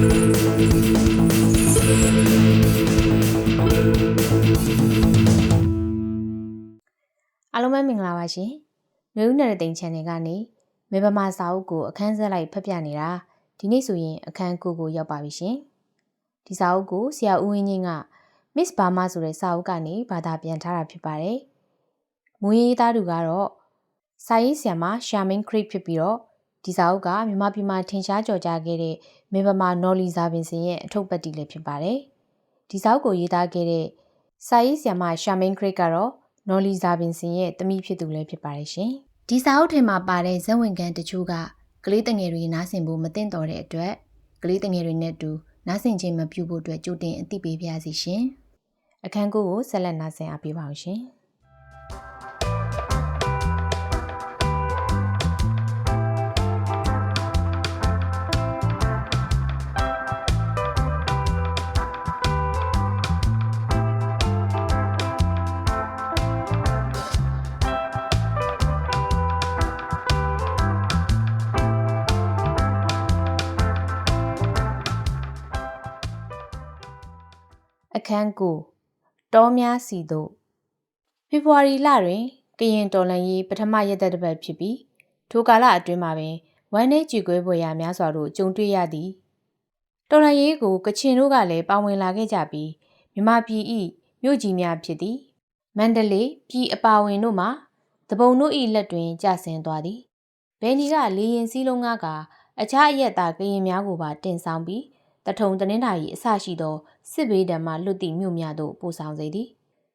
အားလုံးပဲမင်္ဂလာပါရှင်။မျိုးဦးနယ်တဲ့တင် channel ကနေမေဗမာစာအုပ်ကိုအခန်းဆက်လိုက်ဖတ်ပြနေတာဒီနေ့ဆိုရင်အခန်းကိုကိုရောက်ပါပြီရှင်။ဒီစာအုပ်ကိုဆရာဦးဝင်းချင်းက Miss Burma ဆိုတဲ့စာအုပ်ကနေဘာသာပြန်ထားတာဖြစ်ပါတယ်။မူရင်းသားသူကတော့စာရေးဆရာမ Charmaine Creek ဖြစ်ပြီးတော့ဒီစာအုပ်ကမြန်မာပြည်မှာထင်ရှားကြော်ကြားခဲ့တဲ့ မေဗမာနော်လီဇာပင်စင်ရဲ့အထုပ်ပတ်တီလည်းဖြစ်ပါတယ်။ဒီစာအုပ်ကိုရေးသားခဲ့တဲ့စာရေးဆရာမ Charmaine Creek ကတော့နော်လီဇာပင်စင်ရဲ့တမိဖြစ်သူလည်းဖြစ်ပါတယ်ရှင်။ဒီစာအုပ်ထဲမှာပါတဲ့ဇက်ဝင်ကန်တချို့ကကလေးတငယ်တွေနားဆင်ဖို့မသင့်တော်တဲ့အတွက်ကလေးတငယ်တွေနဲ့တူနားဆင်ခြင်းမပြုဖို့အတွက်ကြိုတင်အသိပေးပါရစီရှင်။အခန်းကိုကိုဆက်လက်နားဆင်အားပေးပါအောင်ရှင်။ န်းကိုတောများစီသို့ဖေဖော်ဝါရီလတွင်ကရင်တော်လှန်ရေးပထမရက်သက်တစ်ပတ်ဖြစ်ပြီးထိုကာလအတွင်းမှာပင်ဝမ်းနေကြည်ကွဲပွဲရာများစွာတို့ကြုံတွေ့ရသည်တော်လှန်ရေးကိုကချင်တို့ကလည်းပါဝင်လာခဲ့ကြပြီးမြမပြည်ဤမြို့ကြီးများဖြစ်သည်မန္တလေးပြည်အပါဝင်တို့မှာတပုံတို့ဤလက်တွင်ကျဆင်းသွားသည်ဘယ်နီကလေရင်စည်းလုံးကားကအခြားအရက်သားကရင်များကိုပါတင်ဆောင်ပြီး တထုံတနင်္သာရီအစရှိသောစစ်ဘေးဒဏ်မှလွတ်သည့်မြို့များသို့ပို့ဆောင်စေသည်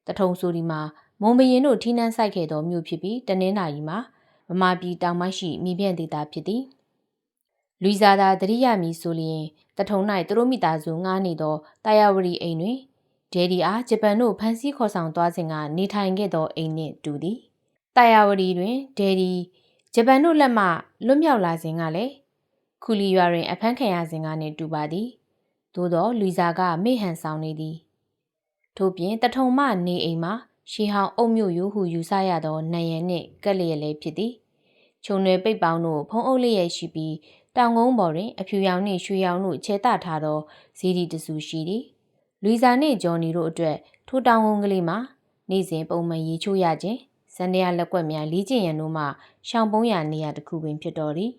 တထုံဆိုဒီမှာမွန်ဘရင်တို့ထိနှန်းဆိုင်ခဲ့သောမြို့ဖြစ်ပြီးတနင်္သာရီမှာဗမာပြည်တောင်ပိုင်းရှိမြေပြန့်ဒေသဖြစ်သည်လူဇာသာတရိယာမီဆိုလျင်တထုံ၌သူတို့မိသားစုငားနေသောတာယာဝရီအိမ်တွင်ဒယ်ဒီအားဂျပန်တို့ဖမ်းဆီးခေါ်ဆောင်သွားစဉ်ကနေထိုင်ခဲ့သောအိမ်နှင့်တူသည်တာယာဝရီတွင်ဒယ်ဒီဂျပန်တို့လက်မှလွတ်မြောက်လာစဉ်ကလည်း ခူလီရွာတွင် အဖမ်းခံရစဉ်ကနှင့်တူပါသည်သို့သောလူဇာကမေ့ဟန်ဆောင်နေသည်ထို့ပြင်တထုံမနေအိမ်မှာရှီဟောင်အုပ်မြို့ရိုးဟုယူဆရသောနံရံနှင့်ကက်လျက်လည်းဖြစ်သည်ခြုံနယ်ပိတ်ပေါင်းတို့ဖုံးအုပ်လျက်ရှိပြီးတောင်ကုန်းပေါ်တွင်အဖြူရောင်နှင့်ရွှေရောင်တို့ခြေတထားသောဇီဒီတဆူရှိသည်လူဇာနှင့်ဂျော်နီတို့အတွက်ထိုတောင်ကုန်းကလေးမှာနေ့စဉ်ပုံမှန်ရေချိုးရခြင်းဇန်နရလက်ကွက်များလေးကျင်ရန်တို့မှရှောင်ပုန်းရနေရတစ်ခုပင်ဖြစ်တော်သည်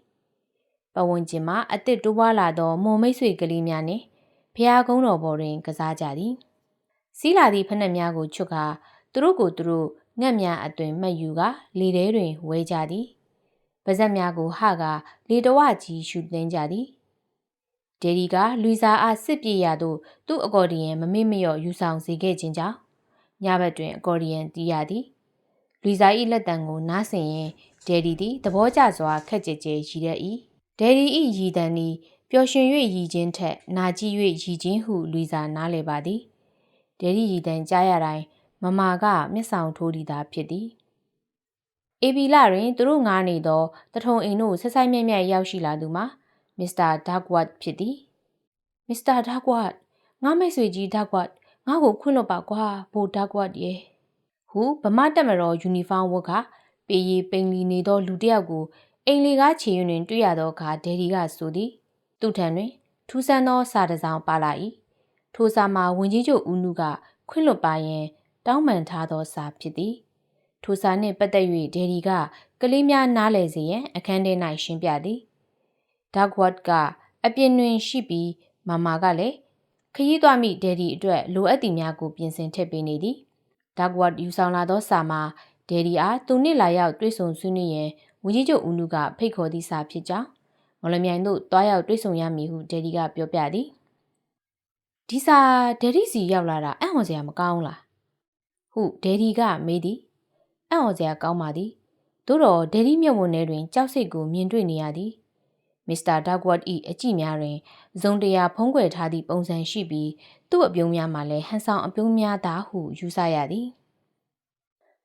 ပဝန်းကျင်မှာအစ်စ်တိုးပွားလာသောမုံမိတ်ဆွေကလေးများနှင့်ဖျားကုန်းတော်ပေါ်တွင် ကစားကြသည်စီးလာသည့်ဖက်နှက်များကိုချွတ်ကာသူတို့ကိုသူတို့ငှက်များအသွင်မှတ်ယူကာလေထဲတွင်ဝဲကြသည်ပါဇက်များကိုဟကာလေတဝကြီးရှူသိမ်းကြသည်ဒေဒီကလူစားအားစစ်ပြေရသို့သူ့အကော်ဒီယံမမေ့မလျော့ယူဆောင်စေခဲ့ခြင်းကြောင့်ညဘက်တွင်အကော်ဒီယံတီးရသည်လူစား၏လက်တံကိုနားဆင်ရင်ဒယ်ဒီသည်သဘောကျစွာခက်ကြဲကြဲရည်တတ်၏ ဒယ်ဒီ၏ရည်တံသည်ပျော်ရွှင်၍ရည်ခြင်းထက်နာကြည့်၍ရည်ခြင်းဟုလူစားနားလည်ပါသည်ဒယ်ဒီရည်တံကြားရတိုင်းမမာကမျက်ဆောင်ထိုးသည်သာဖြစ်သည်အေဘီလာတွင်သူတို့ငားနေသောတထုံအိမ်တို့ဆက်ဆိုင်မြက်မြက်ရောက်ရှိလာသူမှာမစ္စတာဒါဂဝတ်ဖြစ်သည်မစ္စတာဒါဂဝတ်ငါမိတ်ဆွေကြီးဒါဂဝတ်ငါ့ကိုခွင့်လွှတ်ပါကွာဘိုဒါဂဝတ်ရဲ့ဟုဗမာတက်မတော်ယူနီဖောင်းဝတ်ကပေရီပိန်လီနေသောလူတစ်ယောက်ကို အိမ်လီကားခြေရင်တွင် တွေ့ရသောအခါဒယ်ဒီကဆိုသည်သူ့ထံတွင် ထူးဆန်းသောစာတစ်စောင်ပါလာ၏ထိုစာမှာဝင်ကြီးချုပ်ဦးနုကခွင့်လွတ်ပါရန် တောင်းပန်ထားသောစာဖြစ်သည်ထိုစာနှင့်ပတ်သက်၍ဒယ်ဒီကကလေးများနားလည်စေရန်အခန်းထဲ၌ရှင်းပြသည်ဒါဂဝတ်ကအပြင်တွင်ရှိပြီးမမာကလည်းခရီးသွားမိဒယ်ဒီအတွက်လိုအပ်သည့်များကိုပြင်ဆင်ထည့်ပေးနေသည်ဒါဂဝတ်ယူဆောင်လာသောစာမှာဒယ်ဒီအားသူနှင့်လာရောက်တွေ့ဆုံဆွေးနွေးရန် ဝန်ကြီးချုပ်ဦးနုကဖိတ်ခေါ်သည့်စာဖြစ်ကြောင်းမော်လမြိုင်သို့တွားရောက်တွေ့ဆုံရမည်ဟုဒယ်ဒီကပြောပြသည်ဒီစာဒယ်ဒီစီရောက်လာတာအံ့ဩစရာမကောင်းလားဟုဒယ်ဒီကမေးသည်အံ့ဩစရာကောင်းပါသည်သို့တော့ဒယ်ဒီမြုပ်ဝန်ထဲတွင်ကြောက်စိတ်ကိုမြင်တွေ့နေရသည်မစ္စတာဒါဂဝတ်၏အကြည့်များတွင်ဇုံတရာဖုံးကွယ်ထားသည့်ပုံစံရှိပြီးသူ့အပြုံးများမှာလည်းဟန်ဆောင်အပြုံးများသာဟုယူဆရသည်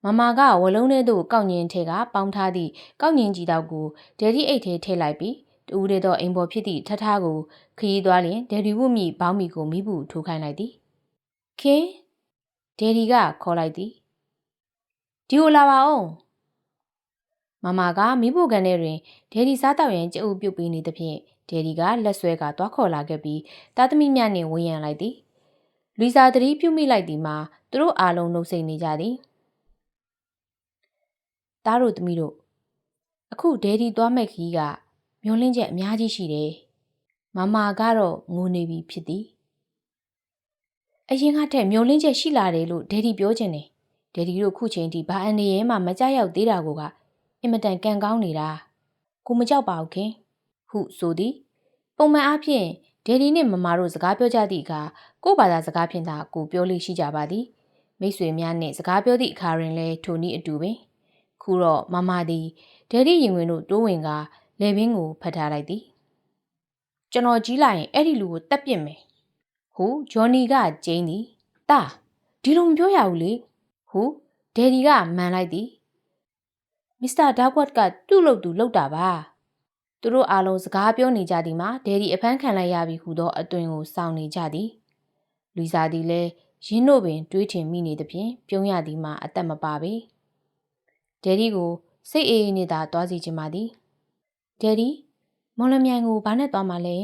မမကဝလုံးထဲသို့ကောက်ညင်ထဲကပေါင်းထားသည့်ကောက်ညင်ကြီးတောက်ကိုဒယ်ဒီအိတ်ထဲထည့်လိုက်ပြီးတူးတဲ့သောအိမ်ပေါ်ဖြစ်သည့်ထထကိုခရီးသွားလျင်ဒယ်ဒီဝုမိဘောင်းမီကိုမိဘူးထိုးခိုင်းလိုက်သည်ခင်ဒယ်ဒီကခေါ်လိုက်သည်ဒီကိုလာပါအောင်မမကမိဖို့ကန်ထဲတွင်ဒယ်ဒီစားတောက်ရန်ကြအုပ်ပြုတ်ပေးနေသဖြင့်ဒယ်ဒီကလက်ဆွဲကသွားခေါ်လာခဲ့ပြီးသားသမီးများနှင့်ဝန်းရံလိုက်သည်လူစာသတိပြုမိလိုက်သည်မှာသူတို့အားလုံးနှုတ်ဆက်နေကြသည် သားတို့သမီးတို့အခုဒယ်ဒီသွားမဲ့ခီးကမျောလင်းချက်အများကြီးရှိတယ်မမကတော့ငိုနေပြီဖြစ်သည်အရင်ကထက်မျောလင်းချက်ရှိလာတယ်လို့ဒယ်ဒီပြောချင်တယ်ဒယ်ဒီတို့ခုချိန်ထိဘာအန်နေရဲမှမကြောက်ရောက်သေးတာကအင်မတန်ကံကောင်းနေတာကိုမကြောက်ပါဘူးခင်ဟုဆိုသည်ပုံမှန်အားဖြင့်ဒယ်ဒီနှင့်မမတို့စကားပြောကြသည့်အခါကို့ဘာသာစကားဖြင့်သာကိုပြောလို့ရှိကြပါသည်မိတ်ဆွေများနှင့်စကားပြောသည့်အခါတွင်လည်းထိုနည်းအတူပင် ခုတော့မမသည်ဒယ်ဒီရင်ဝင်တို့တိုးဝင်ကလေပင်ကိုဖတ်ထားလိုက်သည်ကျွန်တော်ကြီးလာရင်အဲ့ဒီလူကိုတက်ပစ်မယ်ဟုဂျော်နီကကျင်းသည်တာဒီလိုမပြောရဘူးလေဟုဒယ်ဒီကမှန်လိုက်သည်မစ္စတာဒါကွတ်ကသူ့လုပ်သူလုပ်တာပါသူတို့အားလုံးစကားပြောနေကြသည်မှာဒယ်ဒီအဖမ်းခံလိုက်ရပြီဟူသောအသွင်ကိုစောင့်နေကြသည်လူစားသည်လည်းရင်းတို့ပင်တွေးထင်မိနေသဖြင့်ပြုံးရသည်မှာအသက်မပါပေ ဒယ်ဒီကိုစိတ်အေးအေးနဲ့သာသွားစီချင်ပါသည်ဒယ်ဒီမော်လမြိုင်ကိုဘာနဲ့သွားမှလဲ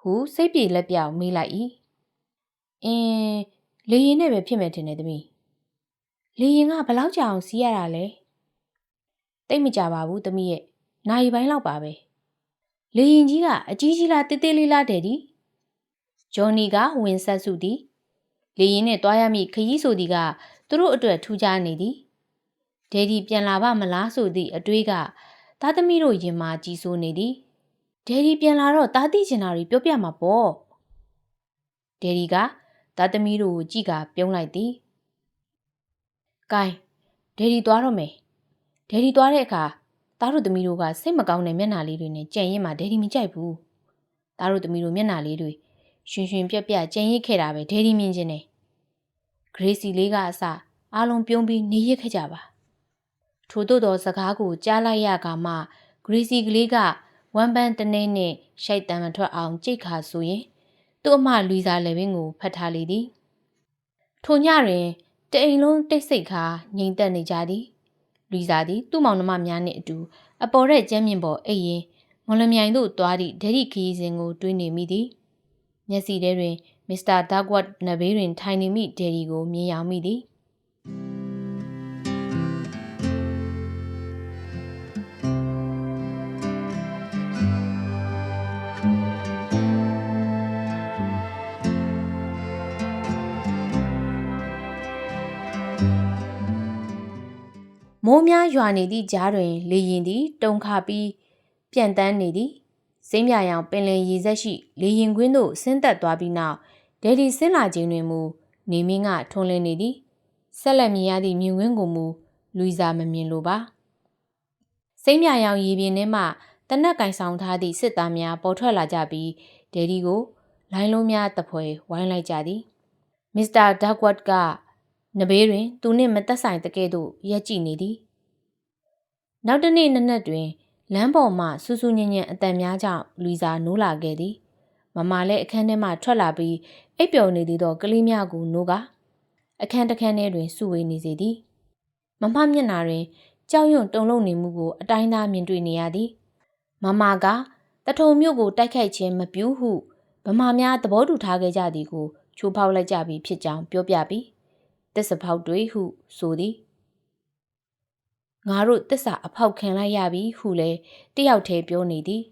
ဟုစိတ်ပြေလက်ပြောင်မေးလိုက်၏အင်းလေရင်နဲ့ပဲဖြစ်မယ်ထင်တယ်သမီးလေရင်ကဘလောက်ကြာအောင်စီးရတာလဲတိတ်မကြပါဘူးသမီးရဲ့နိုင်ပိုင်းလောက်ပါပဲလေရင်ကြီးကအကြီးကြီးလားတေးသေးလေးလားတဲ့ဒီဂျွန်နီကဝင်ဆက်စုသည်လေရင်နဲ့တွားရမည့်ခရီးဆိုသည်ကသူတို့အတွက်ထူးခြားနေသည် ဒေဒီပြန်လာပါမလားဆိုသည့်အတွေးကသားသမီးတို့ရင်မာကြီးစိုးနေသည်ဒေဒီပြန်လာတော့သားသိချင်တာတွေပြောပြမှာပေါ့ဒေဒီကသားသမီးတို့ကိုကြည့်ကပြုံးလိုက်သည်။ကဲဒေဒီသွားတော့မယ်။ဒေဒီသွားတဲ့အခါသားတို့သမီးတို့ကစိတ်မကောင်းတဲ့မျက်နှာလေးတွေနဲ့ကြံရင်မှဒေဒီမကြိုက်ဘူး။သားတို့သမီးတို့မျက်နှာလေးတွေရှင်ရှင်ပြက်ပြက်ကြံရစ်ခဲ့တာပဲဒေဒီမြင်ချင်းနေ။ဂရေးစီလေးကအစအားလုံးပြုံးပြီးနေရစ်ခဲ့ကြပါ။ ထို့သောစကားကိုကြားလိုက်ရကမှဂရေးစီကလေးကဝမ်ပန်းတနေနဲ့ရှိုက်တံမထွက်အောင်ကြိတ်ခါဆိုရင်သူ့အမလူစာလည်းပင်ကိုဖတ်ထားလေသည်ထိုညတွင်တအိမ်လုံးတိတ်ဆိတ်ခါငြိမ်သက်နေကြသည်လူစာသည်သူ့မောင်နှမများနှင့်အတူအပေါ်တဲ့ကျမ်းမြင့်ပေါ်အိပ်ရင်မော်လမြိုင်သို့သွားသည့်ဒက်ရီခီးစဉ်ကိုတွေးနေမိသည်မျက်စိထဲတွင်မစ္စတာဒါဂဝတ်နဘေးတွင်ထိုင်နေမိဒယ်ရီကိုမြင်ရောက်မိသည် မိုးများရွာနေသည့်ကြားတွင် လေရင်သည် တုန်ခါပြီးပြန့်တန်းနေသည်စိမ့်မြရောင်ပင်လယ်ရေဆက်ရှိ လေရင်ကွင်းသို့ဆင်းသက်သွားပြီးနောက်ဒေဒီဆင်းလာခြင်းတွင်မူနေမင်းကထွန်းလင်းနေသည်ဆက်လက်မြင်ရသည့်မြင်ကွင်းကိုမူလူစာမမြင်လိုပါစိမ့်မြရောင်ရေပြင်ထဲမှတနက်ကင်ဆောင်ထားသည့်စစ်သားများပေါ်ထွက်လာကြပြီးဒေဒီကိုလိုင်းလုံးများတပွဲဝိုင်းလိုက်ကြသည်မစ္စတာဒါကွတ်က နဘေးတွင် သူနှင့်မသက်ဆိုင်တကဲ့သို့ရက်ကြည့်နေသည်နောက်တနေ့နနက်တွင်လမ်းပေါ်မှစူးစူးညံ့ညံ့အတန်များကြောင့်လူစာနိုးလာခဲ့သည်မမလည်းအခန်းထဲမှထွက်လာပြီးအိပ်ပျော်နေသေးသောကလေးများကိုနိုးကအခန်းတစ်ခန်းထဲတွင်စုဝေးနေစေသည်မမမျက်နာတွင်ကြောက်ရွံ့တုန်လှုပ်နေမှုကိုအတိုင်းသားမြင်တွေ့နေရသည်မမကတထုံမြို့ကိုတိုက်ခိုက်ခြင်းမပြုဟုဗမာများသဘောတူထားခဲ့ကြသည်ကိုချိုးဖောက်လိုက်ကြပြီဖြစ်ကြောင်းပြောပြပြီး တစ္ဆဖောက်တွေဟုဆိုသည်ငါတို့တစ္ဆာအဖောက်ခံလိုက်ရပြီဟုလဲတယောက်တည်းပြောနေသည်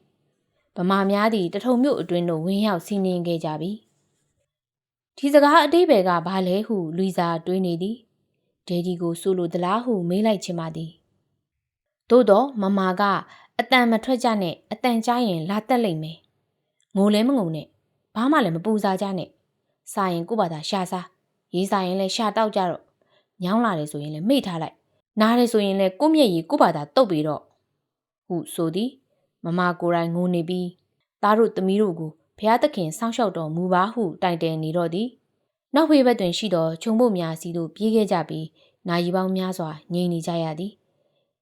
ဗမာများသည်တထုံမြို့အတွင်းသို့ဝင်ရောက်စီးနင်းခဲ့ကြပြီဒီစကားအတိဘယ်ကဘာလဲဟုလူစာတွေးနေသည်ဒေဒီကိုဆိုလိုသလားဟုမေးလိုက်ချင်ပါသည်သို့တော့မမကအတန်မထွက်ကြနဲ့အတန်ကြားရင်လာတက်လိမ့်မယ်ငိုလဲမငုံနဲ့ဘာမှလည်းမပူစားကြနဲ့စာရင်ကို့ဘာသာရှာစား ရေးစာရင်လည်းရှာတောက်ကြတော့ညောင်းလာတယ်ဆိုရင်လည်းမိထားလိုက်နားတယ်ဆိုရင်လည်းကိုမျက်ရည်ကိုဘာသာတုတ်ပြီးတော့ဟုဆိုသည်မမကိုယ်တိုင်ငိုနေပြီးသားတို့သမီးတို့ကိုဘုရားသခင်စောင့်ရှောက်တော်မူပါဟုတိုင်တယ်နေတော့သည်နောက်ဖေးဘက်တွင်ရှိသောခြုံဖို့များစီတို့ပြေးခဲ့ကြပြီးနာရီပေါင်းများစွာငြိမ်နေကြရသည်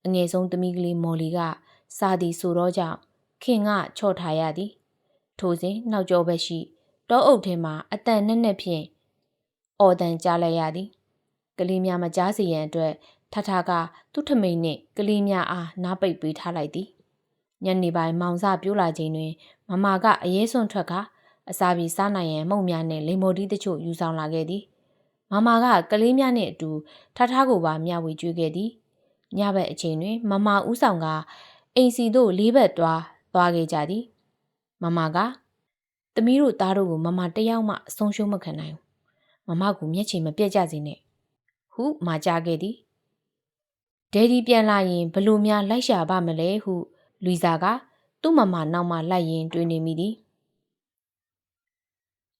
အငယ်ဆုံးသမီးကလေးမော်လီကစာသည်ဆိုတော့ကြောင့်ခင်ကချော့ထားရသည်ထိုစဉ်နောက်ကျောဘက်ရှိတောအုပ်ထဲမှအတန်နဲ့နဲ့ဖြင့် အော်တန်ကြားလိုက်ရသည်ကလေးများမကြားစေရန်အတွက်ထထကသူ့ထမိန်နှင့်ကလေးများအားနားပိတ်ပေးထားလိုက်သည်ညနေပိုင်းမောင်စပြိုးလာချိန်တွင် မမကအရေးစွန့်ထွက်ကာအစာပြေစားနိုင်ရန်မှုန့်များနှင့်လိမ္မော်တီးတချို့ယူဆောင်လာခဲ့သည်မမကကလေးများနှင့်အတူထထကိုပါမျှဝေကျွေးခဲ့သည်ညဘက်အချိန်တွင် မမဦးဆောင်ကအိမ်စီသို့လေးဘက်သွားသွားခဲ့ကြသည် မမကသမီးတို့သားတို့ကိုမမတယောက်မှအဆုံးရှုံးမခံနိုင်ဘူး မမကမျက်ခြေမပြတ်ကြစေနဲ့ဟုမှာကြားခဲ့သည်ဒယ်ဒီပြန်လာရင်ဘလို့များလိုက်ရှာပါမလဲဟုလူစာကသူ့မမနောက်မှလိုက်ရင်တွေးနေမိသည်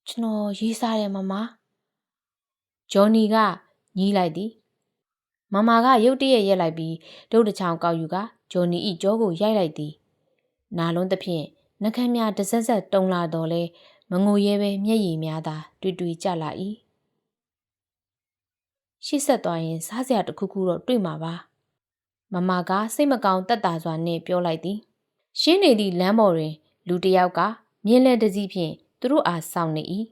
ကျွန်တော်ရေးစားတယ်မမဂျော်နီကညီးလိုက်သည်မမကရုတ်တရက်ရက်လိုက်ပြီးဒုတ်တချောင်းကောက်ယူကဂျော်နီဤကြောကိုရိုက်လိုက်သည်နာလုံးသဖြင့်နှကမ်းများတဆက်ဆက်တုံလာတော့လဲမငိုရဲပဲမျက်ရည်များသာတွေ့တွေ့ကြလာ၏ ရှေ့ဆက်သွားရင်စားစရာတစ်ခုခုတော့တွေ့မှာပါမမကစိတ်မကောင်းတက်တာစွာနဲ့ပြောလိုက်သည်ရှင်းနေသည့်လမ်းပေါ်တွင် လူတစ်ယောက်ကမြင်းလက်တစည်းဖြင့်သူတို့အားဆောင်နေ၏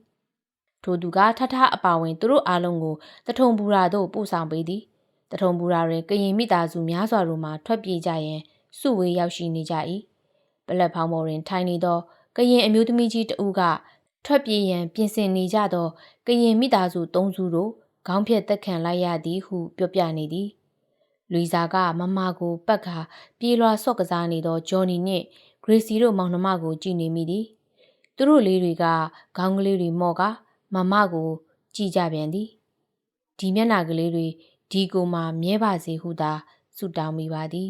ထိုသူကထထအပါဝင်သူတို့အားလုံးကိုတထုံပူရာသို့ပို့ဆောင်ပေးသည်တထုံပူရာတွင်ကရင်မိသားစုများစွာတို့မှထွက်ပြေးကြရန်စုဝေးရောက်ရှိနေကြ၏ပလက်ဖောင်းပေါ်တွင်ထိုင်နေသောကရင်အမျိုးသမီးကြီးတဦးကထွက်ပြေးရန်ပြင်ဆင်နေကြသောကရင်မိသားစု၃စုတို့ ခေါင်းဖြတ်တက်ခံလိုက်ရသည်ဟုပြောပြနေသည်လူီဇာကမမကိုပတ်ခါပြေးလွှာဆော့ကစားနေသောဂျော်နီနှင့်ဂရေစီတို့မောင်နှမကိုကြည့်နေမိသည်သူတို့လေးတွေကခေါင်းကလေးတွေမော့ကမမကိုကြည့်ကြပြန်သည်ဒီမျက်နှာကလေးတွေဒီကိုမှမြဲပါစေဟုသာဆုတောင်းမိပါသည်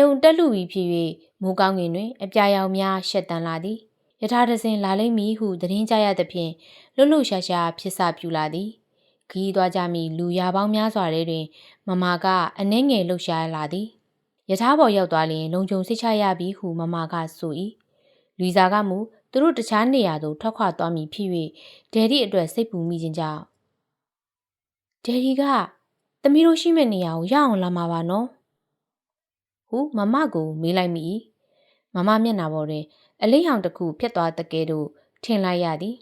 ယုံတက်လူပြီးဖြစ်၍မိုးကောင်းကင်တွင် အပြာရောင်များရှက်တန်လာသည်ယထာတစဉ်လာလိမ့်မည်ဟုသတင်းကြရသဖြင့်လှုပ်လှုပ်ရှားရှားဖြစ်စပြူလာသည်ခီးသွားကြမည်လူရပေါင်းများစွာထဲတွင် မမကအနှဲငယ်လှုပ်ရှားလာသည်ယထာပေါ်ရောက်သွားလျင်လုံခြုံစိတ်ချရပြီဟုမမကဆို၏လူစာကမူသူတို့တခြားနေရာသို့ထွက်ခွာသွားမည်ဖြစ်၍ဒယ်ဒီအတွက်စိတ်ပူမိခြင်းကြောင့်ဒယ်ဒီကသမီးတို့ရှိမဲ့နေရာကိုရအောင်လာမှာပါနော် ဟုမမကိုမေးလိုက်မိမမမျက်နှာပေါ်တွင်အလေးဟောင်တစ်ခုဖြစ်သွားတကယ်တော့ထင်လိုက်ရသည်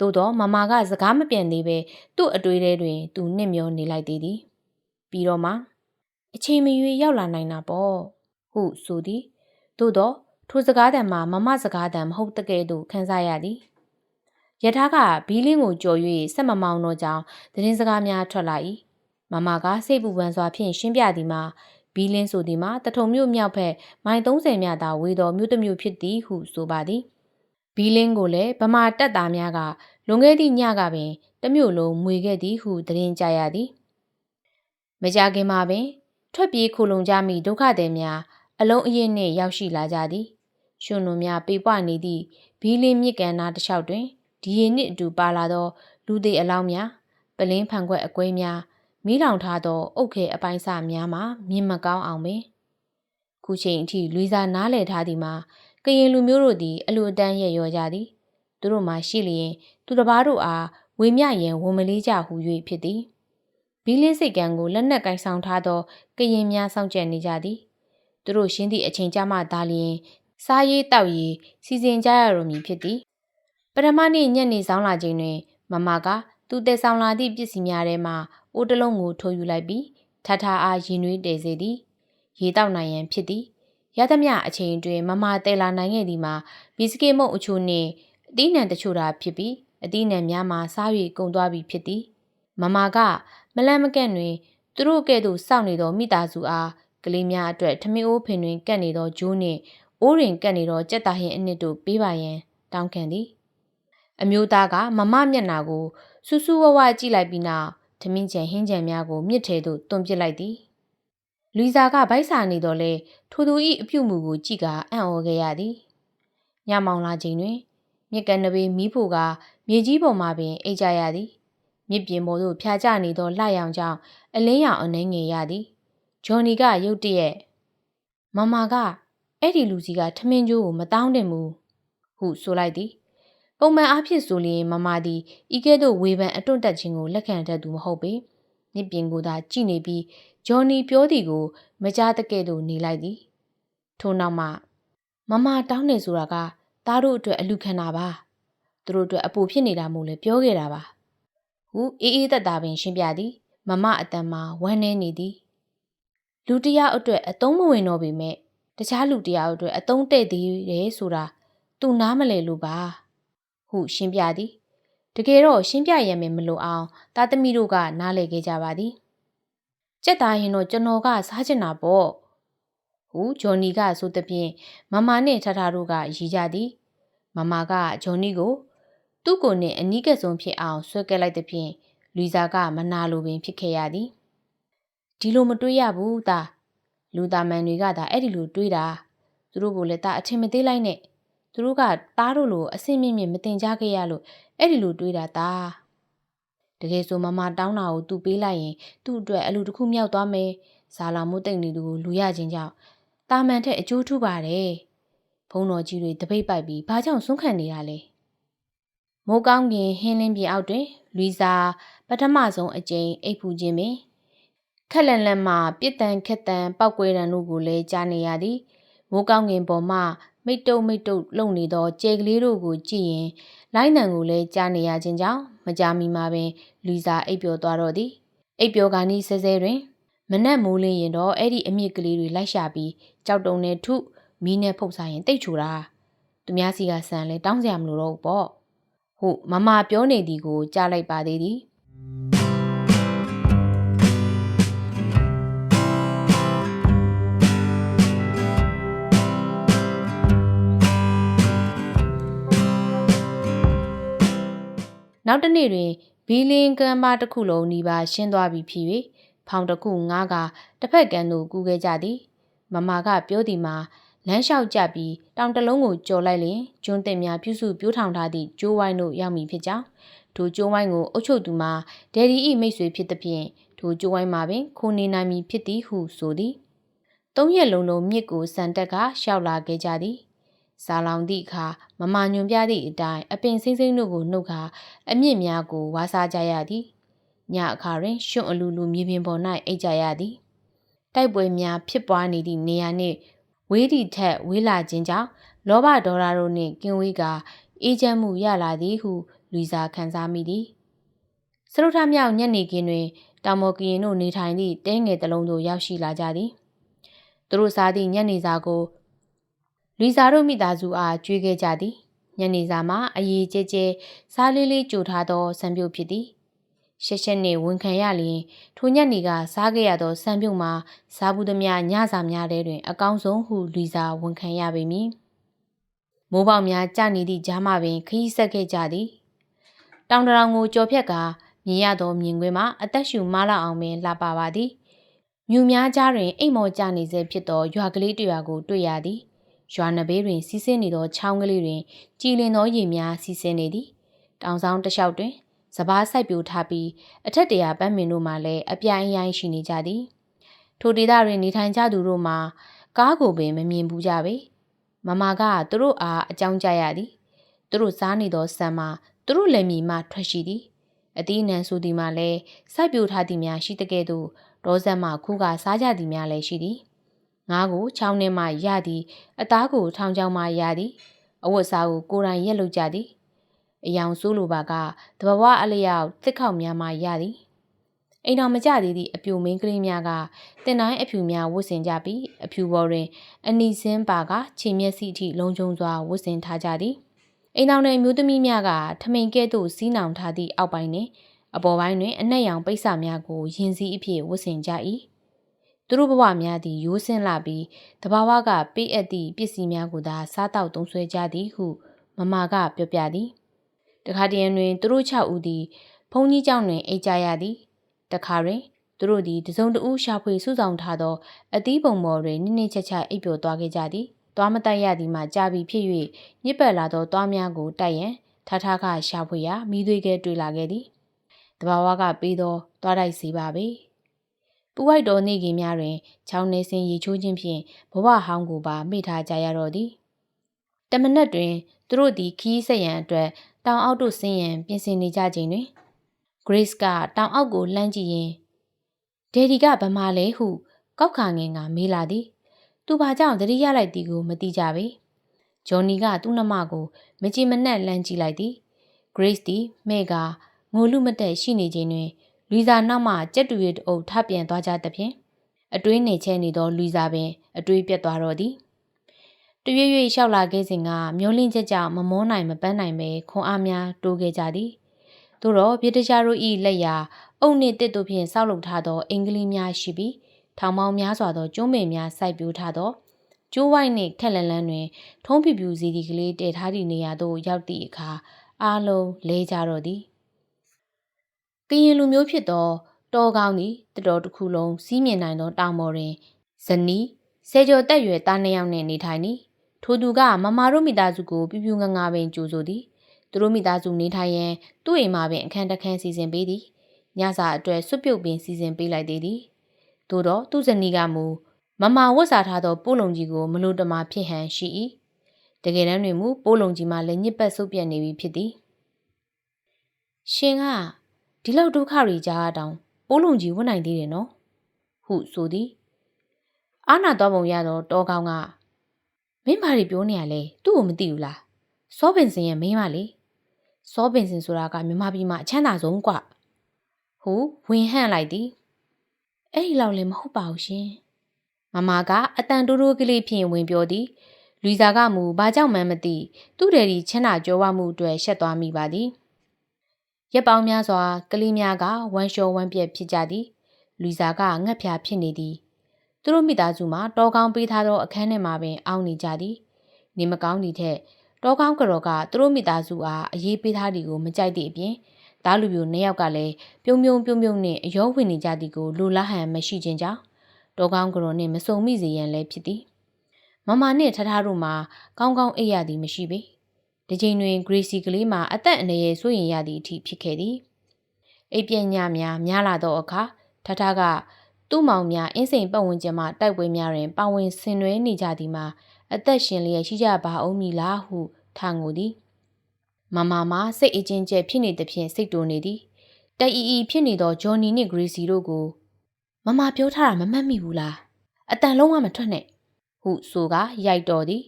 သို့တော့မမကစကားမပြန်သေးပဲသူ့အတွေးထဲတွင် သူနှစ်မျောနေလိုက်သေးသည်ပြီးတော့မှအချိန်မရွေရောက်လာနိုင်တာပေါ့ဟုဆိုသည်သို့တော့ထိုစကားတံမှာမမစကားတံမဟုတ်တကယ်တော့ခန်းစားရသည်ယထာကဘီးလင်းကိုကြော်၍ဆက်မမောင်းတော့ကြောင်းသတင်းစကားများထွက်လာ၏မမကစိတ်ပူပန်စွာဖြင့်ရှင်းပြသည်မှာ ဘီလင်းဆိုသည်မှာတထုံမြို့မြောက်ဘက်မိုင်30မြသာဝေတော်မြို့တစ်မြို့ဖြစ်သည်ဟုဆိုပါသည်ဘီလင်းကိုလည်းဗမာတပ်သားများကလွန်ခဲ့သည့်ညကပင်တမျိုးလုံးမွေခဲ့သည်ဟုသတင်းကြရသည်မကြခင်မှာပင် ထွက်ပြေးခိုလုံကြမိဒုက္ခသည်များအလုံးအရင်နှင့်ရောက်ရှိလာကြသည်ရှင်လွန်များပေပွနေသည့်ဘီလင်းမြစ်ကန်နာတစ်လျှောက်တွင်ဒီရင်နှင့်အတူပါလာသော လူသေးအလောင်းများပလင်းဖန်ခွက်အကွဲများ မီးလောင်ထားသောအုတ်ခဲအပိုင်းစများမှာမြင်မကောင်းအောင်ပင်ခုချိန်အထိလူစားနားလည်ထားသည်မှာကရင်လူမျိုးတို့သည်အလူအတန်းရဲ့ရောကြသည်သူတို့မှရှိလျင်သူတစ်ပါးတို့အားဝေမျှရန်ဝန်မလေးကြဟု၍ဖြစ်သည်ဘီလင်းစိတ်ကံကိုလက်နက်ကင်ဆောင်ထားသောကရင်များစောင့်ကြံနေကြသည်သူတို့ရှင်းသည့်အချိန်ကြမှသာလျှင်စားရေးတောက်ရေးစီစဉ်ကြရလိုမည်ဖြစ်သည်ပထမနေ့ညနေဆောင်လာချိန်တွင် မမကသူတည်ဆောင်လာသည့်ပစ္စည်းများထဲမှ အိုးတလုံးကိုထိုးယူလိုက်ပြီးထထအားရင်နွေးတည်စေသည်ရေတောက်နိုင်ရန်ဖြစ်သည်ရသမျှအချိန်တွင်မမတဲလာနိုင်ခဲ့သည်မှာဘီစကစ်မုတ်အချို့နှင့်အသီးနှံတချို့သာဖြစ်ပြီးအသီးနှံများမှာစား၍ကုန်သွားပြီဖြစ်သည်မမကမလန့်မကန့်တွင်သူတို့ကဲ့သို့စောင့်နေသောမိသားစုအားကလေးများအတွက်ထမင်းအိုးဖင်တွင်ကပ်နေသောဂျိုးနှင့်အိုးရင်ကပ်နေသောကြက်သားဟင်းအနှစ်တို့ပေးပါရန်တောင်းခံသည်အမျိုးသားကမမမျက်နာကိုစူးစူးဝဝကြည့်လိုက်ပြီးနောက် ထမင်းချံဟင်းချံများကိုမြစ်ထဲသို့တွန်းပစ်လိုက်သည်လူစာကဗိုက်စာနေတော့လဲထိုသူ၏အပြုတ်မှုကိုကြည့်ကအံ့ဩခဲ့ရသည်ညမောင်လာချိန်တွင်မြစ်ကန်နဘေးမီးဖို့ကမြေကြီးပေါ်မှာပင်အိတ်ကြရသည်မြစ်ပြင်ပေါ်သို့ဖြာကျနေသောလှရောင်ကြောင့်အလင်းရောင်အနှဲငယ်ရသည်ဂျွန်နီကရုတ်တရက်မမကအဲ့ဒီလူစီကထမင်းကျိုးကိုမတောင်းတင်ဘူးဟုဆိုလိုက်သည် ပုံမှန်အားဖြင့်ဆိုလျင်မမသည်ဤကဲ့သို့ဝေဖန်အတွန့်တက်ခြင်းကိုလက်ခံတတ်သူမဟုတ်ပေမြစ်ပြင်ကိုသာကြည့်နေပြီးဂျော်နီပြောသည်ကိုမကြားတကဲ့သို့နေလိုက်သည်ထို့နောက်မှမမတောင်းနေဆိုတာကသားတို့အတွက်အလူခံတာပါသူတို့အတွက်အပူဖြစ်နေတာမို့လဲပြောခဲ့တာပါဟုအေးအေးသက်သာပင်ရှင်းပြသည်မမအတန်မှာဝမ်းနေနေသည်လူတယောက်အတွက်အသုံးမဝင်တော့ပေမဲ့တခြားလူတယောက်အတွက်အသုံးတဲ့သေးတယ်ဆိုတာသူနားမလဲလို့ပါ ဟုရှင်းပြသည်တကယ်တော့ရှင်းပြရမယ်မလို့အောင်သားသမီးတို့ကနားလေခဲ့ကြပါသည်ကြက်သားရင်တော့ကျွန်တော်ကစားချင်တာပေါ့ဟုဂျွန်နီကဆိုသဖြင့်မမနဲ့ထထတို့ကရီးကြသည်မမကဂျွန်နီကို သူ့ကိုယ်နဲ့အနီးကပ်ဆုံးဖြစ်အောင်ဆွဲကဲလိုက်သဖြင့်လူစားကမနာလိုပင်ဖြစ်ခဲ့ရသည်ဒီလိုမတွေးရဘူးသားလူသားမန်တွေကသာအဲ့ဒီလိုတွေးတာသူတို့ကိုလည်းသားအထင်မသေးလိုက်နဲ့ သူတို့ကသားတို့လိုအဆင့်မြင့်မြင့်မတင်ကြခဲ့ရလို့အဲ့ဒီလိုတွေးတာသားတကယ်ဆိုမမတောင်းတာကိုသူပေးလိုက်ရင်သူ့အတွက်အလူတစ်ခုမြောက်သွားမယ်ဇာလာမိုးတိတ်နေသူကိုလူရခြင်းကြောင့်တာမန်ထက်အကျိုးထူပါတယ်ဘုံတော်ကြီးတွေတပိတ်ပိုက်ပြီးဘာကြောင့်ဆုံးခံနေတာလဲမိုးကောင်းကင်ဟင်းလင်းပြင်အောက်တွင်လူစာပထမဆုံးအကြိမ်အိပ်ဖူးခြင်းပင်ခက်လန်လန်မှပြစ်တန်ခက်တန်ပောက်ကွဲတန်တို့ကိုလည်းကြားနေရသည်မိုးကောင်းကင်ပေါ်မှ မိတ်တုံမိတ်တုံလုံနေသောကြဲကလေးတို့ကိုကြည့်ရင်လိုင်းနံကိုလည်းကြားနေရခြင်းကြောင့်မကြာမီမှာပင်လူစာအိပ်ပျော်သွားတော့သည်အိပ်ပျော်ကနီးဆဲဆဲတွင်မနက်မိုးလင်းရင်တော့အဲ့ဒီအမြင့်ကလေးတွေလိုက်ရှာပြီးကြောက်တုံနဲ့ထုမီးနဲ့ဖုတ်စားရင်တိတ်ချူတာသူများစီကဆန်လဲတောင်းစရာမလိုတော့ဘူးပေါ့ဟုတ်မမပြောနေသည်ကိုကြားလိုက်ပါသေးသည် နောက်တနေ့တွင်ဘီလင်းကမ်းပါတစ်ခုလုံးနီးပါးရှင်းသွားပြီဖြစ်၍ဖောင်တစ်ခုငားကတစ်ဖက်ကန်းသို့ကူးခဲ့ကြသည်မမကပြောသည်မှာလမ်းလျှောက်ကြပြီးတောင်တလုံးကိုကြော်လိုက်လျင်ကျွန်းတင်များပြုစုပြိုးထောင်ထားသည့်ကျိုးဝိုင်းတို့ရောက်မည်ဖြစ်ကြောင်းထိုကျိုးဝိုင်းကိုအုပ်ချုပ်သူမှာဒယ်ဒီ၏မိတ်ဆွေဖြစ်သည်ဖြင့်ထိုကျိုးဝိုင်းမှာပင်ခိုနေနိုင်မည်ဖြစ်သည်ဟုဆိုသည်သုံးရက်လုံးလုံးမြစ်ကိုစံတက်ကရှောက်လာခဲ့ကြသည် စာလောင်သည့်အခါမမညွန်ပြသည့်အတိုင်းအပင်စိမ့်စိမ့်တို့ကိုနှုတ်ခါအမြင့်များကိုဝါစားကြရသည်ညအခါတွင်ရွှွန့်အလူလူမြေပြင်ပေါ်၌အိတ်ကြရသည်တိုက်ပွဲများဖြစ်ပွားနေသည့်နေရာနှင့်ဝေးသည့်ထက်ဝေးလာခြင်းကြောင့်လောဘဒေါ်လာတို့နှင့်ကင်းဝေးကအေးချမ်းမှုရလာသည်ဟုလူစားခံစားမိသည်စရုထမြောက်ညနေခင်းတွင်တောင်မော်ကရင်တို့နေထိုင်သည့်တဲငယ်တလုံးသို့ရောက်ရှိလာကြသည်သူတို့စားသည့်ညနေစာကို လူစားတို့မိသားစုအားကြွေးခဲ့ကြသည်ညနေစာမှာအရေးကျကျစားလေးလေးကြိုထားသောဆံပြုတ်ဖြစ်သည်ရှက်ရှက်နှင့်ဝန်ခံရလျင်ထိုညနေကစားခဲ့ရသောဆံပြုတ်မှာစားဘူးသမျှညစာများတဲတွင် အကောင်းဆုံးဟုလူစားဝန်ခံရပေမည်မိုးပေါက်များကျနေသည့်ကြားမှပင်ခရီးဆက်ခဲ့ကြသည်တောင်တရောင်ကိုကြော်ဖြတ်ကာမြင်ရသောမြင်ကွင်းမှာအသက်ရှူမလောက်အောင်ပင်လှပပါသည်မြူများကြားတွင်အိမ်မော်ကျနေစေဖြစ်သောရွာကလေးတရွာကိုတွေ့ရသည် ရွာနဘေးတွင် စီးဆင်းနေသောချောင်းကလေးတွင် ကြည်လင်သောရေများစီးဆင်းနေသည်တောင်ဆောင်တစ်လျှောက်တွင်စပားစိုက်ပျိုးထားပြီးအထက်တရာပန်းမင်တို့မှလည်းအပြိုင်အရိုင်းရှိနေကြသည်ထိုဒေသတွင်နေထိုင်ကြသူတို့မှာကားကိုပင်မမြင်ဘူးကြပေမမကသူတို့အားအကြောင်းကြားရသည်သူတို့စားနေသောဆံမှာသူတို့လည်းမြည်မှထွက်ရှိသည်အသီးနှံဆိုသည်မှာလည်းစိုက်ပျိုးထားသည်များရှိတဲ့ကဲ့သို့ဒေါဇက်မှခုကစားကြသည်များလည်းရှိသည် ငါးကိုချောင်းထဲမှရသည်အသားကိုထောင်ချောင်းမှရသည်အဝတ်စားကိုကိုယ်တိုင်ရက်လုပ်ကြသည်အယောင်ဆိုးလိုပါကတဘဝအလျောက်တစ်ခေါက်များမှရသည်အိမ်တော်မကြသေးသည့်အပြူမင်းကလေးများကတင်တိုင်းအဖြူများဝတ်ဆင်ကြပြီးအဖြူပေါ်တွင် အနီစင်းပါကခြေမျက်စိအထိလုံခြုံစွာဝတ်ဆင်ထားကြသည်အိမ်တော်တွင်မျိုးသမီးများကထမိန်ကဲ့သို့စီးနောင်ထားသည့်အောက်ပိုင်းတွင်အပေါ်ပိုင်းတွင်အနက်ရောင်ပိတ်စများကိုရင်စည်းအဖြစ်ဝတ်ဆင်ကြ၏ သူတို့ဘဝများသည်ရိုးစင်းလာပြီးတဘာဝကပေးအပ်သည့်ပစ္စည်းများကိုသာစားတောက်သုံးဆွဲကြသည်ဟုမမကပြောပြသည်တခါတရံတွင်သူတို့6ဦးသည်ဘုံကြီးကျောင်းတွင်အိတ်ကြရသည်တခါတွင်သူတို့သည်တစုံတဦးရှာဖွေစုဆောင်ထားသောအသီးပုံပေါ်တွင်နိမ့်နိမ့်ချက်ချက်အိပ်ပျော်သွားခဲ့ကြသည်သွားမတိုက်ရသည်မှကြာပြီဖြစ်၍ညစ်ပတ်လာသောသွားများကိုတိုက်ရန်ထထခရှာဖွေရာမိသွေးကဲတွေ့လာခဲ့သည်တဘာဝကပေးသောသွားတိုက်စီပါပဲ ပူဝိုက်တော်နေခင်များတွင်ချောင်းနေစင်ရေချိုးခြင်းဖြင့်ဘဝဟောင်းကိုပါမိထားကြရတော့သည်တမနက်တွင်သူတို့သည်ခီးဆက်ရန်အတွက်တောင်အောက်သို့ဆင်းရန်ပြင်ဆင်နေကြချိန်တွင် Grace ကတောင်အောက်ကိုလှမ်းကြည့်ရင်ဒယ်ဒီကဗမာလဲဟု ကောက်ခါငင်ကမေးလာသည် သူဘာကြောင့်တတိရလိုက်သည်ကိုမသိကြပေဂျော်နီကသူ့နှမကိုမကြည်မနှက်လန့်ကြည့်လိုက်သည် Grace သည်မဲ့ကငိုလူမတက်ရှိနေခြင်းတွင် လူစာနောက်မှကြက်တူရည်တအုပ်ထပြန်သွားကြသဖြင့်အတွေးနေချဲနေသောလူစာပင် အတွေးပြတ်သွားတော့သည်တရွေ့ရွေ့လျှောက်လာခဲ့စဉ်ကမျောလင့်ချက်ကြောင့်မမောနိုင်မပန်းနိုင်ပဲခွန်အားများတိုးခဲ့ကြသည်သို့တော့ပြည်တခြားတို့၏လက်ရာအုပ်နှင့်တစ်တို့ဖြင့်ဆောက်လုပ်ထားသောအင်္ဂလိပ်များရှိပြီးထောင်ပေါင်းများစွာသောကျွန်းပင်များစိုက်ပျိုးထားသောကျိုးဝိုက်နှင့်ခက်လန်လန်းတွင် ထုံးပြပြူစီဒီကလေးတည်ထားသည့်နေရာသို့ရောက်သည့်အခါအားလုံးလဲကြတော့သည် ကရင်လူမျိုးဖြစ်သောတောကောင်းသည်တတော်တစ်ခုလုံးစီးမြင်နိုင်သောတောင်ပေါ်တွင်ဇနီးဆယ်ကျော်တက်ရွယ်သားနှစ်ယောက်နှင့်နေထိုင်သည်ထိုသူကမမတို့မိသားစုကိုပြူပြူငငါပင်ကြိုဆိုသည်သူတို့မိသားစုနေထိုင်ရန်သူ့အိမ်မှာပင်အခန်းတစ်ခန်းစီစဉ်ပေးသည်ညစာအတွက်စွပ်ပြုတ်ပင်စီစဉ်ပေးလိုက်သေးသည်သို့တော့သူ့ဇနီးကမူမမဝတ်စားထားသောပိုးလုံးကြီးကိုမလို့တမဖြစ်ဟန်ရှိ၏တကယ်တမ်းတွင်မူပိုးလုံးကြီးမှလည်းညစ်ပတ်ဆုပ်ပြတ်နေပြီဖြစ်သည်ရှင်က ဒီလောက်ဒုက္ခတွေကြားတောင်ပိုးလုံးကြီးဝတ်နိုင်သေးတယ်နော်ဟုဆိုသည်အာနာတော်ပုံရတော့တောကောင်းကမင်းဘာတွေပြောနေရလဲသူ့ကိုမသိဘူးလားစောပင်စင်ရဲ့မင်းမလေးစောပင်စင်ဆိုတာကမြမပြည်မှာအချမ်းသာဆုံးกว่าဟုဝင်ဟန့်လိုက်သည်အဲ့ဒီလောက်လည်းမဟုတ်ပါဘူးရှင်မမကအတန်တိုးတိုးကလေးဖြင့်ဝင်ပြောသည်လူစာကမူဘာကြောင့်မှန်းမသိသူ့တယ်ဒီချမ်းသာကြွယ်ဝမှုအတွက်ရှက်သွားမိပါသည် ရက်ပေါင်းများစွာကလေးများကဝမ်းလျှောဝမ်းပြက်ဖြစ်ကြသည်လူစာကငှက်ဖြာဖြစ်နေသည်သူတို့မိသားစုမှာတောကောင်းပေးထားသောအခန်းထဲမှာပင်အောင်းနေကြသည်နေမကောင်းသည့်ထက်တောကောင်းကတော်ကသူတို့မိသားစုအားအရေးပေးထားသည်ကိုမကြိုက်သည့်အပြင်တားလူပြိုနှစ်ယောက်ကလည်းပြုံပြုံပြုံပြုံနှင့်အယောဝင်နေကြသည်ကိုလူလဟန်မရှိခြင်းကြောင့်တောကောင်းကတော်နှင့်မစုံမိစေရန်လည်းဖြစ်သည်မမနှင့်ထထားတို့မှာကောင်းကောင်းအိပ်ရသည်မရှိပေ ဒီချိန်တွင်ဂရေစီကလေးမှာအသက်အန္တရာယ်ဆိုရင်ရသည့်အထိဖြစ်ခဲ့သည်အိပ်ပညာများများလာသောအခါထထားကသူ့မောင်များအင်းစိန်ပတ်ဝန်းကျင်မှတိုက်ပွဲများတွင်ပါဝင်ဆင်နွှဲနေကြသည်မှာအသက်ရှင်လျက်ရှိကြပါအောင်မည်လားဟုထငိုသည်မမမစိတ်အချင်းကျဲဖြစ်နေသဖြင့်စိတ်တိုနေသည်တအီအီဖြစ်နေသောဂျော်နီနှင့်ဂရေစီတို့ကိုမမပြောထားတာမမှတ်မိဘူးလားအတန်လုံးဝမထွက်နဲ့ဟုဆိုကရိုက်တော်သည်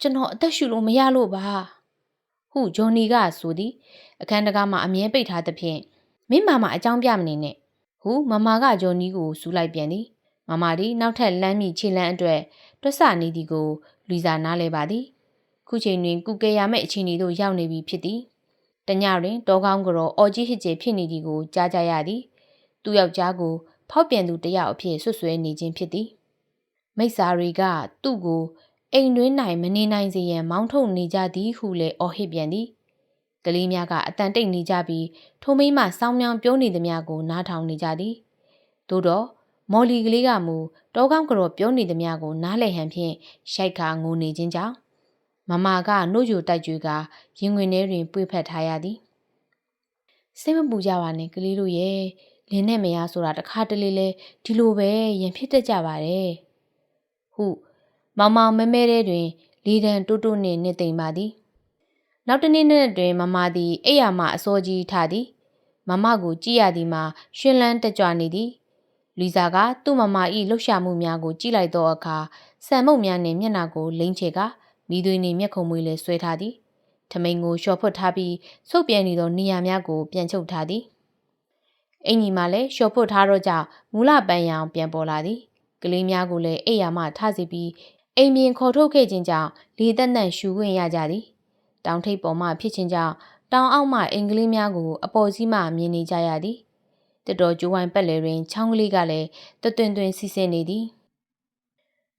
ကျွန်တော်အသက်ရှူလို့မရလို့ပါဟုဂျော်နီကဆိုသည်အခန်းတကားမှာအမြဲပိတ်ထားသဖြင့်မင်းမမအကြောင်းပြမနေနဲ့ဟုမမကဂျော်နီကိုစူးလိုက်ပြန်သည်မမသည်နောက်ထပ်လမ်းမြခြေလမ်းအတွက်တွက်ဆနေသည်ကိုလူစာနားလဲပါသည်ခုချိန်တွင်ကုကဲရမယ့်အခြေအနေသို့ရောက်နေပြီဖြစ်သည်တညတွင်တောကောင်းကြောအော်ကြီးဟစ်ကျဲဖြစ်နေသည်ကိုကြားကြရသည်သူ့ယောက်ျားကိုဖောက်ပြန်သူတယောက်အဖြစ်ဆွဆွဲနေခြင်းဖြစ်သည်မိစ္ဆာတွေကသူ့ကို အိမ်တွင်း၌မနေနိုင်စေရန်မောင်းထုတ်နေကြသည်ဟုလည်းအော်ဟစ်ပြန်သည်ကလေးများကအတန်တိတ်နေကြပြီးထိုမိမစောင်းမြောင်းပြောနေသည်များကိုနားထောင်နေကြသည်သို့တော့မော်လီကလေးကမူတောကောင်းကြောပြောနေသည်များကိုနားလည်ဟန်ဖြင့်ရှိုက်ခါငိုနေခြင်းကြောင့်မမကနှုတ်ယူတိုက်ကြွေကရင်ဝင်ထဲတွင်ပွေဖက်ထားရသည်စိတ်မပူကြပါနဲ့ကလေးတို့ရဲ့လင်းနဲ့မယားဆိုတာတခါတလေလဲဒီလိုပဲရင်ဖြစ်တတ်ကြပါတယ်ဟု မောင်မောင်မဲမဲတဲ့တွင်လေတံတိုးတိုးနှင့်နေသိမ့်ပါသည်နောက်တနေ့နေ့တွင်မမသည်အိယာမအစောကြီးထသည်မမကိုကြည့်ရသည်မှာရှင်လန်းတက်ကြွနေသည်လီဇာကသူ့မမ၏လှုပ်ရှားမှုများကိုကြည့်လိုက်သောအခါဆံမုတ်များနှင့်မျက်နှာကိုလိမ့်ချေကမိသွေးနှင့်မျက်ခုံမွေးလည်းဆွဲထားသည်ထမိန်ကိုလျှော်ဖွတ်ထားပြီးဆုပ်ပြန်နေသောနေရာများကိုပြန်ချုပ်ထားသည်အင်ကြီးမှလည်းလျှော်ဖွတ်ထားတော့ကြောင့်မူလပန်းရောင်ပြန်ပေါ်လာသည်ကလေးများကိုလည်းအိယာမှထစီပြီး အိမ်မြင်ခေါ်ထုတ်ခဲ့ခြင်းကြောင့်လေသက်သက်ရှူခွင့်ရကြသည်တောင်ထိပ်ပေါ်မှဖြစ်ခြင်းကြောင့်တောင်အောက်မှအင်္ဂလိပ်များကိုအပေါ်စီးမှမြင်နေကြရသည်တတော်ကျိုးဝိုင်းပက်လေတွင်ချောင်းကလေးကလည်းတတွင်တွင်စီစဉ်နေသည်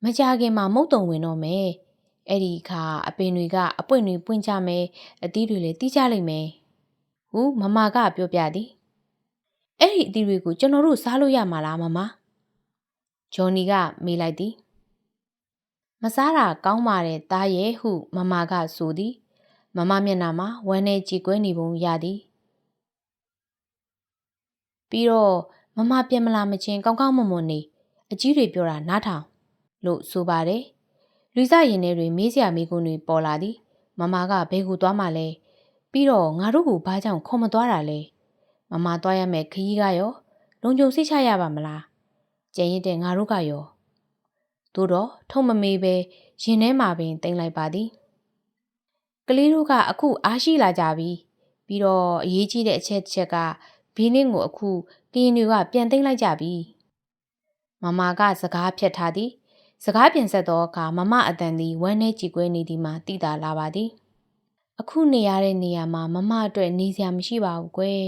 မကြခင်မှာမုတ်တုံဝင်တော့မယ်အဲ့ဒီအခါအပင်တွေကအပွင့်တွေပွင့်ကြမယ်အသီးတွေလည်းတီးကြလိမ့်မယ်ဟုမမကပြောပြသည်အဲ့ဒီအသီးတွေကိုကျွန်တော်တို့စားလို့ရမှာလားမမဂျော်နီကမေးလိုက်သည် မစားတာကောင်းပါတယ်သားရဲ့ဟု မမကဆိုသည်မမမျက်နှာမှာဝမ်းနဲ့ကြည်ကွဲနေပုံရသည်ပြီးတော့မမပြန်မလာမချင်းကောင်းကောင်းမွန်မွန်နေအကြီးတွေပြောတာနားထောင်လို့ဆိုပါတယ်လူစရင်ထဲတွေမေးစရာမေးခွန်းတွေပေါ်လာသည်မမကဘဲကူသွားမှလဲပြီးတော့ငါတို့ကိုဘာကြောင့်ခေါ်မသွားတာလဲမမသွားရမယ်ခရီးကရော လုံခြုံစိတ်ချရပါမလားကျန်ရစ်တဲ့ငါတို့ကရော သို့တော့ထုံမမေးပဲရင်ထဲမှာပင်တင်လိုက်ပါသည်ကလေးတို့ကအခုအားရှိလာကြပြီပြီးတော့အရေးကြီးတဲ့အချက်တစ်ချက်ကဘီလင်းကိုအခုကရင်တွေကပြန်သိမ်းလိုက်ကြပြီမမကစကားဖြတ်ထားသည် စကားပြင်ဆက်သောအခါမမအတန်သည်ဝမ်းနှဲကြည်ကွဲနေသည်မှတိတာလာပါသည်အခုနေရတဲ့နေရာမှာမမအတွက်နေစရာမရှိပါဘူးကွယ်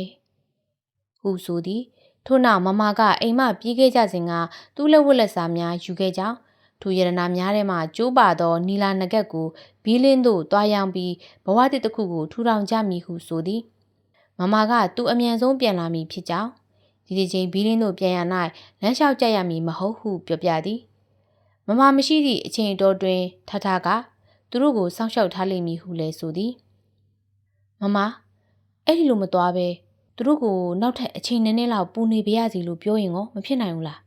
ဟုဆိုသည်ထို့နောက်မမကအိမ်မပြေးခဲ့ကြစဉ်ကသူ့လက်ဝတ်လက်စားများယူခဲ့ကြောင်း ထိုရတနာများထဲမှကျိုးပါသောနီလာနဂတ်ကိုဘီလင်းတို့တွားရောင်းပြီးဘဝတစ်တစ်ခုကိုထူထောင်ကြမည်ဟုဆိုသည်မမကသူအမြန်ဆုံးပြန်လာမည်ဖြစ်ကြောင်းဒီဒီချိန်ဘီလင်းတို့ပြန်ရ၌လမ်းလျှောက်ကြရမည်မဟုတ်ဟုပြောပြသည်မမမရှိသည့်အချိန်တော်တွင်ထထကသူတို့ကိုစောင့်ရှောက်ထားလိမ့်မည်ဟုလည်းဆိုသည်မမအဲ့ဒီလိုမသွားပဲသူတို့ကိုနောက်ထပ်အချိန်နည်းနည်းလောက်ပူနေပါရစီလို့ပြောရင်ကောမဖြစ်နိုင်ဘူးလား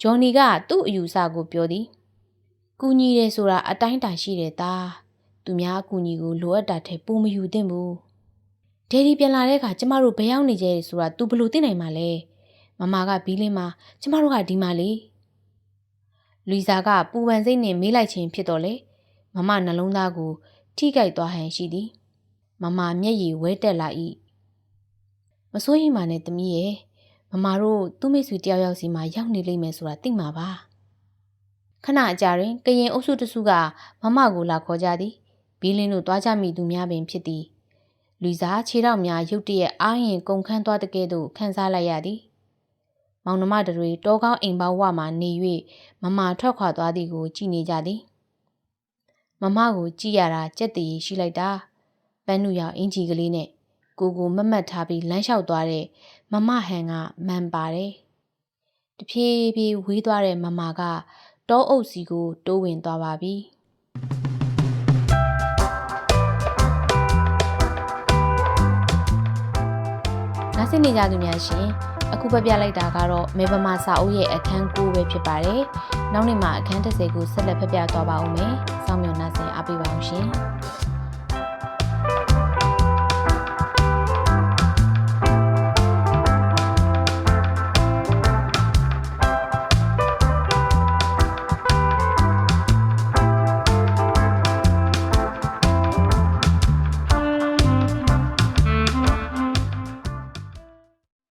ဂျော်နီကသူ့အယူဆကိုပြောသည်ကူညီတယ်ဆိုတာအတိုင်းတာရှိတယ်သားသူများအကူညီကိုလိုအပ်တာထက်ပိုမယူသင့်ဘူးဒယ်ဒီပြန်လာတဲ့အခါကျမတို့ဘယ်ရောက်နေကြလဲဆိုတာ तू ဘယ်လိုသိနိုင်မှာလဲမမကဘီးလင်းမှာကျမတို့ကဒီမှာလေလူီဇာကပူပန်စိတ်နဲ့မေးလိုက်ခြင်းဖြစ်တော့လေမမနှလုံးသားကို ထိကြိုက်သွားဟန်ရှိသည်မမမျက်ရည်ဝဲတက်လာ၏မစိုးရိမ်ပါနဲ့တမီးရဲ့ မမတို့သူ့မိတ်ဆွေတယောက်ယောက်စီမှာရောက်နေလိမ့်မယ်ဆိုတာသိမှာပါခဏအကြာတွင်ကရင်အုပ်စုတစုကမမကိုလာခေါ်ကြသည်ဘီလင်းတို့တွားကြမိသူများပင်ဖြစ်သည်လူစားခြေထောက်များရုတ်တရက်အားရင်ကုန်ခန်းသွားတဲ့ကဲ့သို့ခန်းစားလိုက်ရသည်မောင်နှမတွေတောကောင်းအိမ်ပေါဝမှနေ၍မမထွက်ခွာသွားသည်ကိုကြည်နေကြသည်မမကိုကြည်ရတာကြက်တည်ရှိလိုက်တာပန်းနုရောက်အင်ဂျီကလေးနဲ့ ကိုကိုမတ်မတ်ထားပြီးလမ်းလျှောက်သွားတဲ့မမဟန်ကမှန်ပါတယ်တဖြည်းဖြည်းဝေးသွားတဲ့မမကတောအုပ်စီကိုတိုးဝင်သွားပါပြီနားဆင်နေကြသူများရှင်အခုပြပြလိုက်တာကတော့မေဗမာစာအုပ်ရဲ့အခန်း9ပဲဖြစ်ပါတယ်။နောက်နေ့မှာအခန်း10ကိုဆက်လက်ပြပြသွားပါဦးမယ်။စောင့်မျှော်နှားဆင်အားပေးပါအောင်ရှင်။